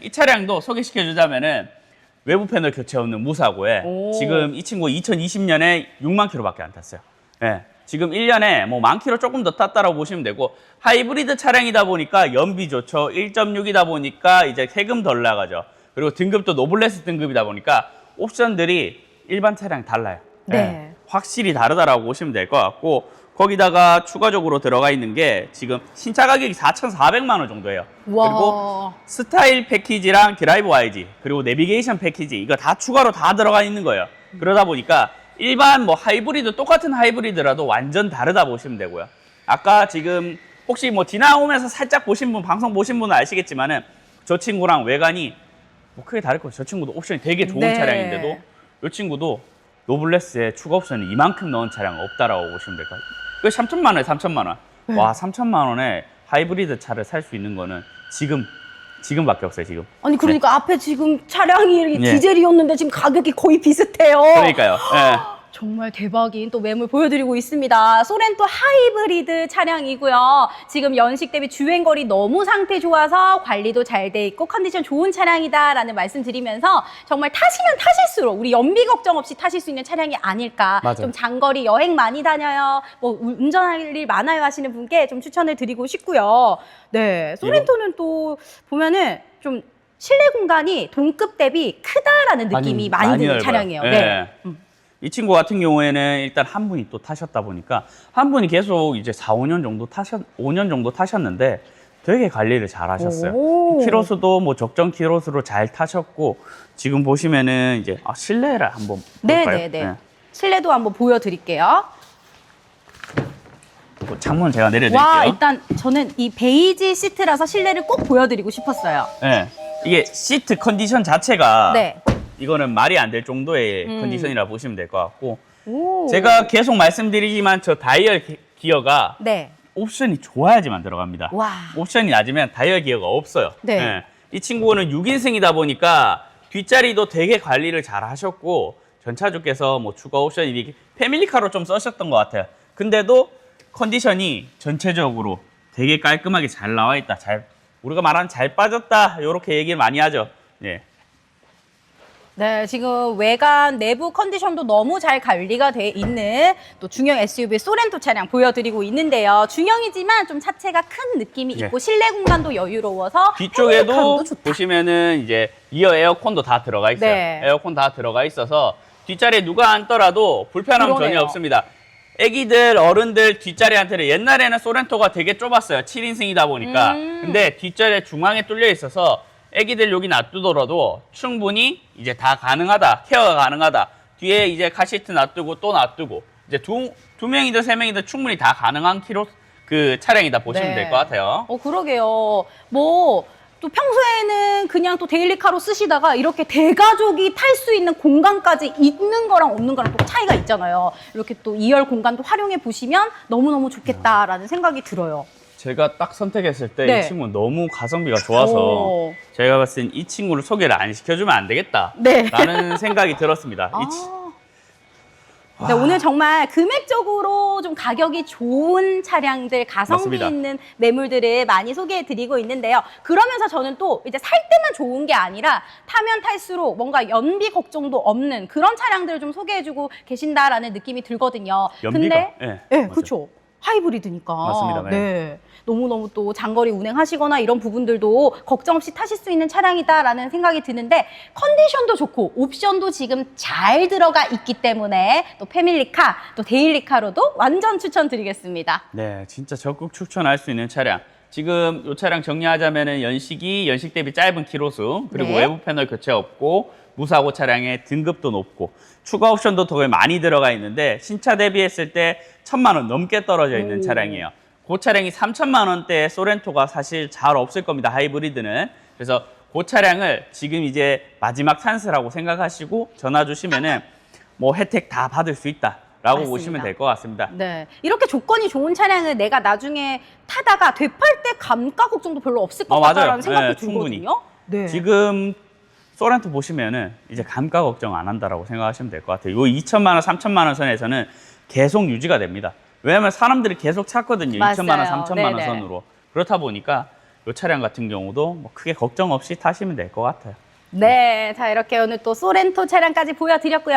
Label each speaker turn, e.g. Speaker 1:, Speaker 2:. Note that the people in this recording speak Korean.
Speaker 1: 이 차량도 소개시켜 주자면은 외부 패널 교체 없는 무사고에
Speaker 2: 오.
Speaker 1: 지금 이 친구 2020년에 6만 킬로밖에 안 탔어요. 예. 지금 1년에 뭐 만 킬로 조금 더 탔다라고 보시면 되고 하이브리드 차량이다 보니까 연비 좋죠. 1.6이다 보니까 이제 세금 덜 나가죠. 그리고 등급도 노블레스 등급이다 보니까 옵션들이 일반 차량 달라요.
Speaker 2: 네.
Speaker 1: 예. 확실히 다르다라고 보시면 될 것 같고 거기다가 추가적으로 들어가 있는 게 지금 신차 가격이 4,400만 원 정도예요. 그리고
Speaker 2: 와.
Speaker 1: 스타일 패키지랑 드라이브 YG 그리고 내비게이션 패키지 이거 다 추가로 다 들어가 있는 거예요. 그러다 보니까 일반 뭐 하이브리드 똑같은 하이브리드라도 완전 다르다 보시면 되고요. 아까 지금 혹시 뭐 지나오면서 살짝 보신 분 방송 보신 분은 아시겠지만은 저 친구랑 외관이 뭐 크게 다를 거예요. 저 친구도 옵션이 되게 좋은
Speaker 2: 네.
Speaker 1: 차량인데도 이 친구도 노블레스에 추가 옵션이 이만큼 넣은 차량은 없다라고 보시면 될 것 같아요. 그 3천만 원에 3천만 원.
Speaker 2: 네.
Speaker 1: 와 3천만 원에 하이브리드 차를 살 수 있는 거는 지금 지금밖에 없어요 지금.
Speaker 2: 아니 그러니까 앞에 지금 차량이 이렇게
Speaker 1: 예.
Speaker 2: 디젤이었는데 지금 가격이 거의 비슷해요.
Speaker 1: 그러니까요. 예.
Speaker 2: 정말 대박인 또 매물 보여드리고 있습니다. 소렌토 하이브리드 차량이고요. 지금 연식 대비 주행거리 너무 상태 좋아서 관리도 잘 돼 있고 컨디션 좋은 차량이다라는 말씀 드리면서 정말 타시면 타실수록 우리 연비 걱정 없이 타실 수 있는 차량이 아닐까.
Speaker 1: 맞아요.
Speaker 2: 좀 장거리 여행 많이 다녀요. 뭐 우- 운전할 일 많아요 하시는 분께 좀 추천을 드리고 싶고요. 네. 소렌토는 또 보면은 좀 실내 공간이 동급 대비 크다라는 느낌이 많이, 드는
Speaker 1: 넓어요.
Speaker 2: 차량이에요.
Speaker 1: 예.
Speaker 2: 네.
Speaker 1: 이 친구 같은 경우에는 일단 한 분이 또 타셨다 보니까 한 분이 계속 이제 4, 5년 정도 타셨 5년 정도 타셨는데 되게 관리를 잘 하셨어요.
Speaker 2: 오.
Speaker 1: 키로수도 뭐 적정 키로수로 잘 타셨고 지금 보시면은 이제 아, 실내를 한번
Speaker 2: 네,
Speaker 1: 볼까요?
Speaker 2: 네, 네. 실내도 한번 보여드릴게요.
Speaker 1: 그 창문 제가 내려드릴게요.
Speaker 2: 와, 일단 저는 이 베이지 시트라서 실내를 꼭 보여드리고 싶었어요.
Speaker 1: 네. 이게 시트 컨디션 자체가
Speaker 2: 네.
Speaker 1: 이거는 말이 안 될 정도의
Speaker 2: 음.
Speaker 1: 컨디션이라 보시면 될 것 같고
Speaker 2: 오.
Speaker 1: 제가 계속 말씀드리지만 저 다이얼 기- 기어가
Speaker 2: 네.
Speaker 1: 옵션이 좋아야지만 들어갑니다.
Speaker 2: 와.
Speaker 1: 옵션이 낮으면 다이얼 기어가 없어요.
Speaker 2: 네.
Speaker 1: 이 친구는 6인승이다 보니까 뒷자리도 되게 관리를 잘 하셨고 전차주께서 뭐 추가 옵션 이 패밀리카로 좀 써셨던 것 같아요. 근데도 컨디션이 전체적으로 되게 깔끔하게 잘 나와 있다. 잘 우리가 말하는 잘 빠졌다. 이렇게 얘기를 많이 하죠. 예.
Speaker 2: 네, 지금 외관 내부 컨디션도 너무 잘 관리가 돼 있는 또 중형 SUV 소렌토 차량 보여드리고 있는데요. 중형이지만 좀 차체가 큰 느낌이
Speaker 1: 예.
Speaker 2: 있고 실내 공간도 여유로워서
Speaker 1: 뒤쪽에도. 보시면은 이제 이어 에어컨도 다 들어가 있어요.
Speaker 2: 네.
Speaker 1: 에어컨 다 들어가 있어서 뒷자리에 누가 앉더라도 불편함. 전혀 없습니다. 애기들, 어른들 뒷자리한테는 옛날에는 소렌토가 되게 좁았어요. 7인승이다 보니까.
Speaker 2: 음.
Speaker 1: 근데 뒷자리에 중앙에 뚫려 있어서 애기들 여기 놔두더라도 충분히 이제 다 가능하다. 케어가 가능하다. 뒤에 이제 카시트 놔두고 또 놔두고 이제 두, 두 명이든 세 명이든 충분히 다 가능한 키로 그 차량이다 보시면
Speaker 2: 네.
Speaker 1: 될것 같아요.
Speaker 2: 어, 그러게요. 뭐, 또 평소에는 그냥 또 데일리카로 쓰시다가 이렇게 대가족이 탈 수 있는 공간까지 있는 거랑 없는 거랑 또 차이가 있잖아요. 이렇게 또 2열 공간도 활용해 보시면 너무너무 좋겠다라는 생각이 들어요.
Speaker 1: 제가 딱 선택했을 때 이
Speaker 2: 네.
Speaker 1: 친구는 너무 가성비가 좋아서
Speaker 2: 오.
Speaker 1: 제가 봤을 땐 이 친구를 소개를 안 시켜주면 안 되겠다.
Speaker 2: 네.
Speaker 1: 라는 생각이 들었습니다. 이 치-
Speaker 2: 아. 네, 오늘 정말 금액적으로 좀 가격이 좋은 차량들, 가성비
Speaker 1: 맞습니다.
Speaker 2: 있는 매물들을 많이 소개해 드리고 있는데요. 그러면서 저는 또 이제 살 때만 좋은 게 아니라 타면 탈수록 뭔가 연비 걱정도 없는 그런 차량들을 좀 소개해 주고 계신다라는 느낌이 들거든요.
Speaker 1: 연비가?
Speaker 2: 근데
Speaker 1: 예,
Speaker 2: 네,
Speaker 1: 맞아요.
Speaker 2: 그렇죠. 하이브리드니까.
Speaker 1: 맞습니다. 네.
Speaker 2: 네. 너무너무 또 장거리 운행하시거나 이런 부분들도 걱정 없이 타실 수 있는 차량이다라는 생각이 드는데 컨디션도 좋고 옵션도 지금 잘 들어가 있기 때문에 또 패밀리카, 또 데일리카로도 완전 추천드리겠습니다.
Speaker 1: 네, 진짜 적극 추천할 수 있는 차량. 지금 이 차량 정리하자면은 연식이 연식 대비 짧은 키로수 그리고
Speaker 2: 네.
Speaker 1: 외부 패널 교체 없고 무사고 차량의 등급도 높고 추가 옵션도 더 많이 들어가 있는데 신차 대비했을 때 천만 원 넘게 떨어져 있는
Speaker 2: 오.
Speaker 1: 차량이에요. 그 차량이 3천만 원대 소렌토가 사실 잘 없을 겁니다. 하이브리드는. 그래서 그 차량을 지금 이제 마지막 찬스라고 생각하시고 전화 주시면은 뭐 혜택 다 받을 수 있다 라고
Speaker 2: 맞습니다.
Speaker 1: 보시면 될 것 같습니다.
Speaker 2: 네. 이렇게 조건이 좋은 차량을 내가 나중에 타다가 되팔 때 감가 걱정도 별로 없을 것
Speaker 1: 어, 맞아요.
Speaker 2: 같다라는 생각도
Speaker 1: 네, 충분히.
Speaker 2: 들거든요. 네.
Speaker 1: 지금 소렌토 보시면은 이제 감가 걱정 안 한다라고 생각하시면 될 것 같아요. 요 2천만 원, 3천만 원 선에서는 계속 유지가 됩니다. 왜냐하면 사람들이 계속 찾거든요. 2천만 원,
Speaker 2: 맞아요.
Speaker 1: 3천만 원
Speaker 2: 네네.
Speaker 1: 선으로. 그렇다 보니까 이 차량 같은 경우도 뭐 크게 걱정 없이 타시면 될 것 같아요.
Speaker 2: 네, 자 이렇게 오늘 또 소렌토 차량까지 보여드렸고요.